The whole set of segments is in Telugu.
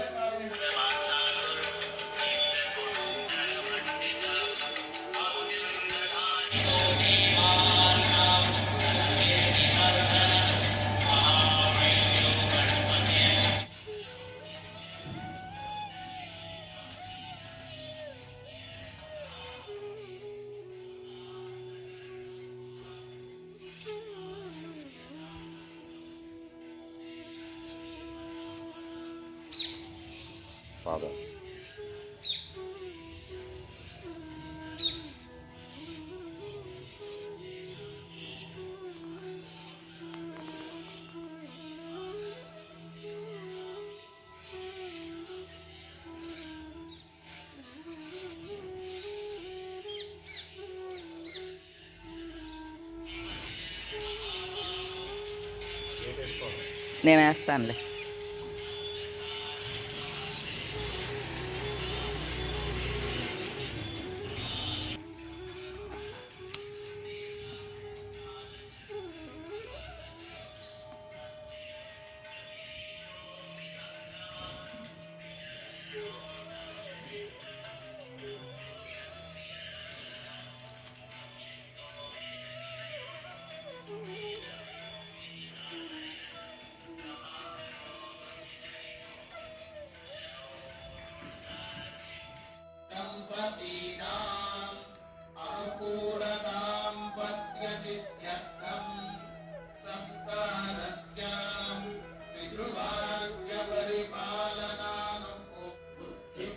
Yeah. పాదం నేను వేస్తానులే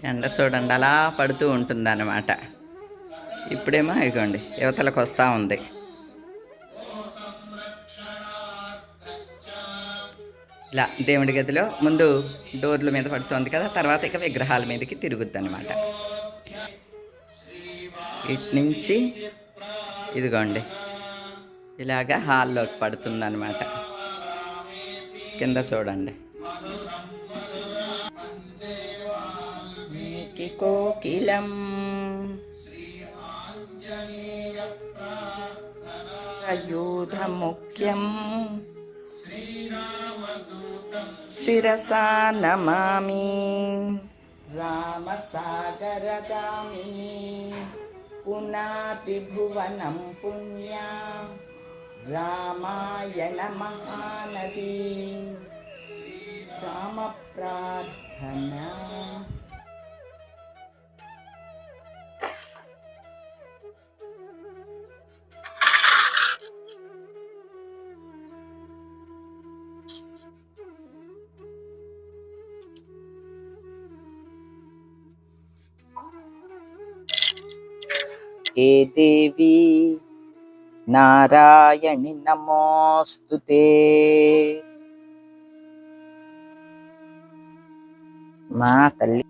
ఎండ చూడండి అలా పడుతూ ఉంటుంది అన్నమాట ఇప్పుడేమో ఇగోండి యువతలకు వస్తూ ఉంది. ఇలా దేవుడి గదిలో ముందు డోర్ల మీద పడుతుంది కదా తర్వాత ఇక విగ్రహాల మీదకి తిరుగుద్ది అనమాట ఇటు నుంచి ఇదిగోండి ఇలాగా హాల్లోకి పడుతుందన్నమాట. కింద చూడండి. కోకిలం అయోధ ముఖ్యం శిరసా నమామి రామసాగరగామిని పునాతి భువనం పుణ్యా రామాయణ మహానది రామ ప్రార్థనా हे देवी नारायणि नमोऽस्तु ते మా తల్లి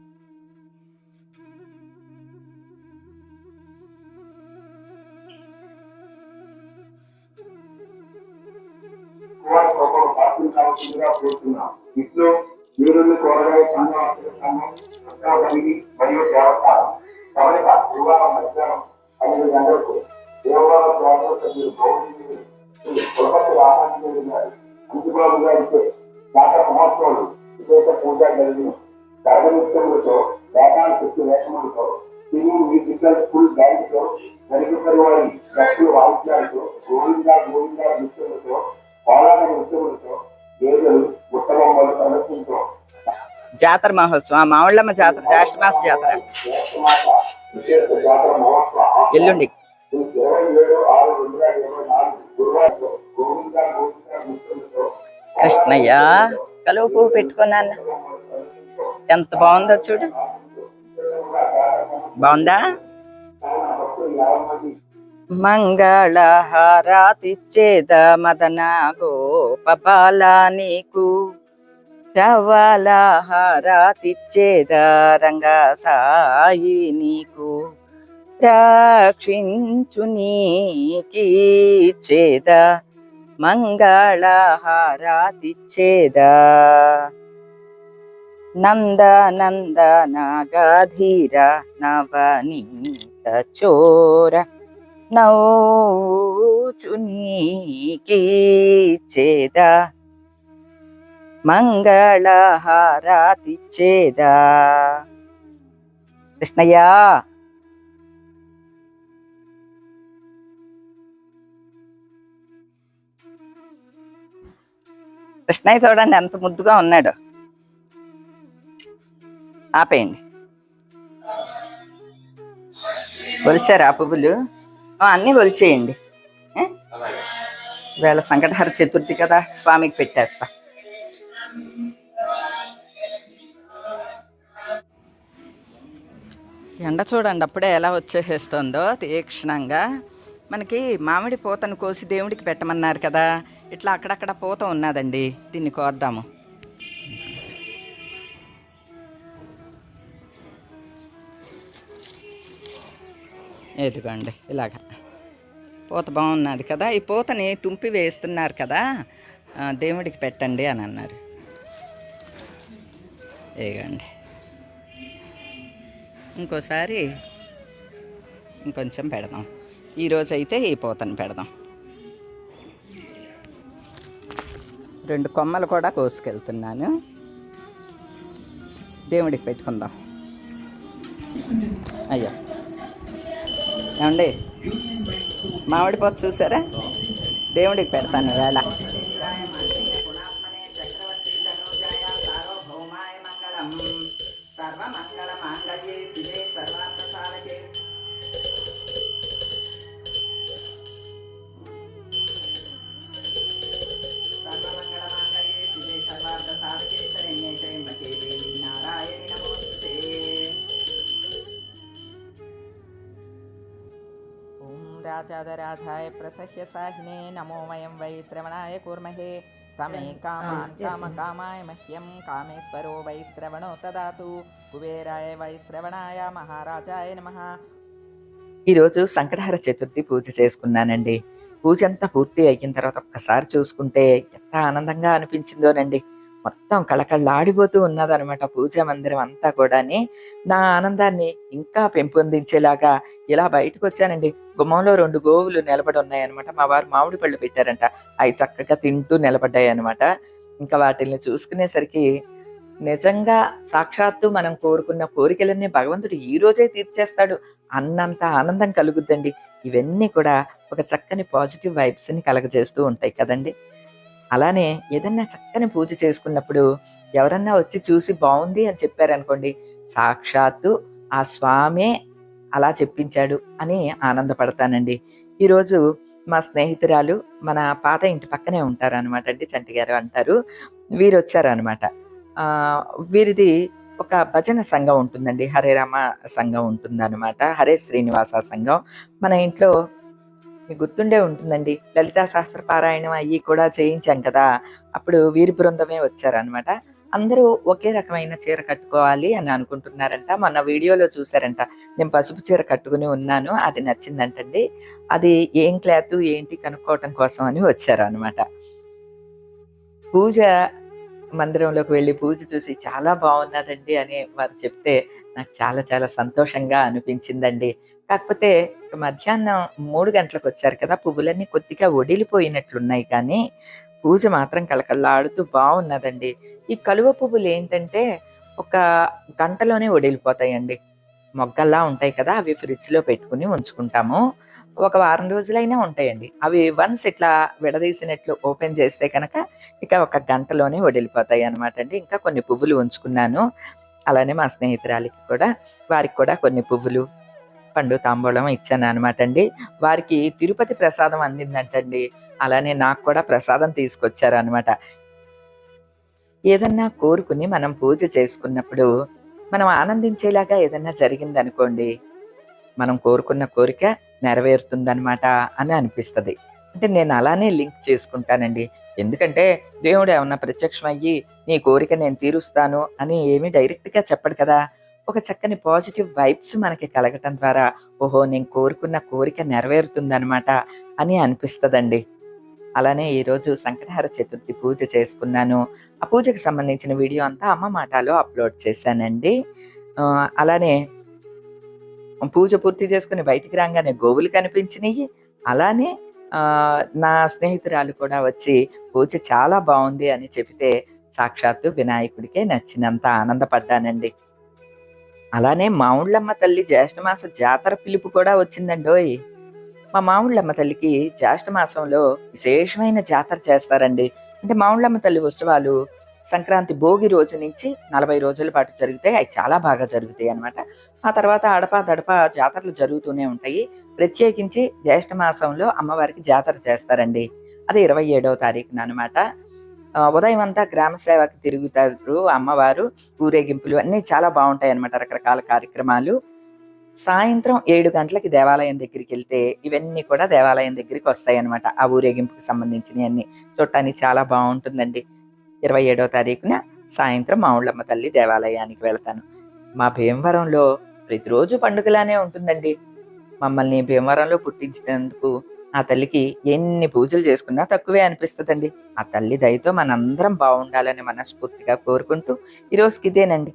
ఒకరు పాటించాల్సిందిగా కోరుతున్నాం ఇంట్లో నీరుల్ని కూరగాయ సంఘం సంఘం సత్తా కలిగి మరియు దేవస్థానం ద్వారా సభ్యులు గౌరవించి శ్రీ కులపతి రామాంజనేయులు గారి గారిచే జాతర మహోత్సవాలు విశేష పూజా జరిగిన గర్భనిత్యములతో వేదాంత శక్తి వేషములతో సినీ మ్యూజికల్ ఫుల్ బ్యాండ్తో జరిగిన వారి భక్తుల వాయిద్యాలతో గోవిందా గోవిందా నృత్యములతో కోలాట నృత్యములతో గేదెలు ఉత్తమమ్మలు ప్రదర్శనతో జాతర మహోత్సవం మా జాతర జ్యేష్ఠ మాస జాతర. ఎల్లుండి. కృష్ణయ్య కలువ పువ్వు పెట్టుకున్నాను. ఎంత బాగుందో చూడు. బాగుందా? మంగళహారాతిచ్చేద మదన గోపాల నీకు. రవలహారాతిచ్చేద రంగ సాయి నీకు. రక్షించు నీకీచేద మంగళహారాతిచ్చేద. నంద నంద నాగాధీర నవనీత చోర నౌచునీకీచేద మంగళహారాతిచ్చేద. కృష్ణయ్య! కృష్ణయ్య చూడండి ఎంత ముద్దుగా ఉన్నాడు. ఆపేయండి. ఒలిచారు ఆ పువ్వులు? అన్నీ ఒలిచేయండి. వేళ సంకటహర చతుర్థి కదా స్వామికి పెట్టేస్తా. ఎండ చూడండి అప్పుడే ఎలా వచ్చేసేస్తుందో తీక్షణంగా. మనకి మామిడి పూతను కోసి దేవుడికి పెట్టమన్నారు కదా ఇట్లా అక్కడక్కడ పూత ఉన్నదండి. దీన్ని కోద్దాము. ఎదుగండి ఇలాగ. పూత బాగున్నది కదా. ఈ పూతని తుంపి వేస్తున్నారు కదా. దేవుడికి పెట్టండి అని అన్నారు. ఇదిగోండి. ఇంకోసారి ఇంకొంచెం పెడదాం. ఈరోజైతే ఈ పూతను పెడదాం. రెండు కొమ్మలు కూడా కోసుకెళ్తున్నాను. దేవుడికి పెట్టుకుందాం. అయ్యో. ఏమండి? మామిడి పూత చూసారా? దేవుడికి పెడతాను వేళ. రాజాదరాజాయ ప్రసహ్య సాహినే నమో వయం వై శ్రవణాయ కూర్మహే సమే కామాన్ కామ కామాయ మహ్యం కామేశ్వరో వై శ్రవణో తదాతు కుబేరాయ వై శ్రవణాయ మహారాజాయ నమః ఈరోజు సంకటహర చతుర్థి పూజ చేసుకున్నానండి. పూజ అంతా పూర్తి అయిన తర్వాత ఒక్కసారి చూసుకుంటే ఎంత ఆనందంగా అనిపించిందోనండి. మొత్తం కళకళలాడిపోతూ ఉన్నదనమాట పూజా మందిరం అంతా కూడాని. నా ఆనందాన్ని ఇంకా పెంపొందించేలాగా ఇలా బయటకు వచ్చానండి గుమ్మంలో రెండు గోవులు నిలబడి ఉన్నాయన్నమాట. మా వారు మామిడి పళ్ళు పెట్టారంట. అవి చక్కగా తింటూ నిలబడ్డాయి అనమాట ఇంకా వాటిని చూసుకునేసరికి నిజంగా సాక్షాత్తు మనం కోరుకున్న కోరికలన్నీ భగవంతుడు ఈ రోజే తీర్చేస్తాడు. అన్నంత ఆనందం కలుగుద్దండి. ఇవన్నీ కూడా ఒక చక్కని పాజిటివ్ వైబ్స్ని కలగజేస్తూ ఉంటాయి కదండి. అలానే ఏదన్నా చక్కని పూజ చేసుకున్నప్పుడు ఎవరన్నా వచ్చి చూసి బాగుంది అని చెప్పారనుకోండి సాక్షాత్తు ఆ స్వామే అలా చెప్పించాడు అని ఆనందపడతానండి. ఈరోజు మా స్నేహితురాలు మన పాత ఇంటి పక్కనే ఉంటారనమాట అండి అంటారు వీరు వచ్చారనమాట వీరిది ఒక భజన సంఘం ఉంటుందండి హరే రామ సంఘం ఉంటుందన్నమాట హరే శ్రీనివాస సంఘం. మన ఇంట్లో మీకు గుర్తుండే ఉంటుందండి. లలితా శాస్త్ర పారాయణం అయ్యి కూడా చేయించాం కదా. అప్పుడు వీరి బృందమే వచ్చారనమాట అందరూ ఒకే రకమైన చీర కట్టుకోవాలి అని అనుకుంటున్నారంట. మొన్న వీడియోలో చూసారంట నేను పసుపు చీర కట్టుకుని ఉన్నాను అది నచ్చిందంటండి. అది ఏం క్లాత్ ఏంటి కనుక్కోవటం కోసం అని వచ్చారు అనమాట పూజ మందిరంలోకి వెళ్ళి పూజ చూసి చాలా బాగున్నదండి అని వారు చెప్తే నాకు చాలా చాలా సంతోషంగా అనిపించిందండి. కాకపోతే మధ్యాహ్నం మూడు గంటలకు వచ్చారు కదా పువ్వులన్నీ కొద్దిగా ఒడిలిపోయినట్లున్నాయి కానీ పూజ మాత్రం కళకళలాడుతూ బాగున్నదండి. ఈ కలువ పువ్వులు ఏంటంటే ఒక గంటలోనే ఒడిలిపోతాయండి. మొగ్గల్లా ఉంటాయి కదా అవి ఫ్రిడ్జ్లో పెట్టుకుని ఉంచుకుంటాము. ఒక వారం రోజులైనా ఉంటాయండి. అవి వన్స్ ఇట్లా విడదీసినట్లు ఓపెన్ చేస్తే కనుక ఇక ఒక గంటలోనే వడిలిపోతాయి అనమాట అండి. ఇంకా కొన్ని పువ్వులు ఉంచుకున్నాను. అలానే మా స్నేహితురాలికి కూడా. వారికి కూడా కొన్ని పువ్వులు పండు తాంబూలం ఇచ్చాను అనమాట అండి. వారికి తిరుపతి ప్రసాదం అందిందంటండి. అలానే నాకు కూడా ప్రసాదం తీసుకొచ్చారు అనమాట ఏదన్నా కోరుకుని మనం పూజ చేసుకున్నప్పుడు మనం ఆనందించేలాగా ఏదన్నా జరిగిందనుకోండి మనం కోరుకున్న కోరిక నెరవేరుతుందనమాట అని అనిపిస్తుంది. అంటే నేను అలానే లింక్ చేసుకుంటానండి. ఎందుకంటే దేవుడు ఏమన్నా ప్రత్యక్షం అయ్యి నీ కోరిక నేను తీరుస్తాను అని ఏమీ డైరెక్ట్గా చెప్పడు కదా. ఒక చక్కని పాజిటివ్ వైబ్స్ మనకి కలగటం ద్వారా ఓహో నేను కోరుకున్న కోరిక నెరవేరుతుందనమాట అని అనిపిస్తుందండి. అలానే ఈరోజు సంకటహార చతుర్థి పూజ చేసుకున్నాను. ఆ పూజకు సంబంధించిన వీడియో అంతా అమ్మ మాటలో అప్లోడ్ చేశానండి. అలానే పూజ పూర్తి చేసుకుని బయటికి రాగానే గోవులు కనిపించినాయి అలానే నా స్నేహితురాలు కూడా వచ్చి పూజ చాలా బాగుంది అని చెబితే సాక్షాత్తు వినాయకుడికే నచ్చినంత ఆనందపడ్డానండి. అలానే మావుళ్ళమ్మ తల్లి జ్యేష్ఠమాస జాతర పిలుపు కూడా వచ్చిందండోయ్ మా మావుళ్ళమ్మ తల్లికి జ్యేష్ఠమాసంలో విశేషమైన జాతర చేస్తారండి. అంటే మావుళ్ళమ్మ తల్లి ఉత్సవాలు సంక్రాంతి భోగి రోజు నుంచి నలభై రోజుల పాటు జరిగితే అవి చాలా బాగా జరుగుతాయి అన్నమాట ఆ తర్వాత అడప దడప జాతరలు జరుగుతూనే ఉంటాయి. ప్రత్యేకించి జ్యేష్ఠ మాసంలో అమ్మవారికి జాతర చేస్తారండి. అది ఇరవై ఏడవ తారీఖున అనమాట ఉదయం అంతా గ్రామ సేవకి తిరుగుతారు అమ్మవారు. ఊరేగింపులు అన్నీ చాలా బాగుంటాయి అన్నమాట రకరకాల కార్యక్రమాలు. సాయంత్రం ఏడు గంటలకి దేవాలయం దగ్గరికి వెళ్తే ఇవన్నీ కూడా దేవాలయం దగ్గరికి వస్తాయి అనమాట ఆ ఊరేగింపుకి సంబంధించినవి అన్ని చూడటానికి చాలా బాగుంటుందండి. ఇరవై ఏడవ తారీఖున సాయంత్రం మా ఊళ్ళమ్మ తల్లి దేవాలయానికి వెళ్తాను. మా భీమవరంలో ప్రతిరోజు పండుగలానే ఉంటుందండి. మమ్మల్ని భీమవరంలో పుట్టించినందుకు ఆ తల్లికి ఎన్ని పూజలు చేసుకున్నా తక్కువే అనిపిస్తుందండి. ఆ తల్లి దయతో మనందరం బాగుండాలని మనస్ఫూర్తిగా కోరుకుంటూ ఈరోజుకి ఇదేనండి.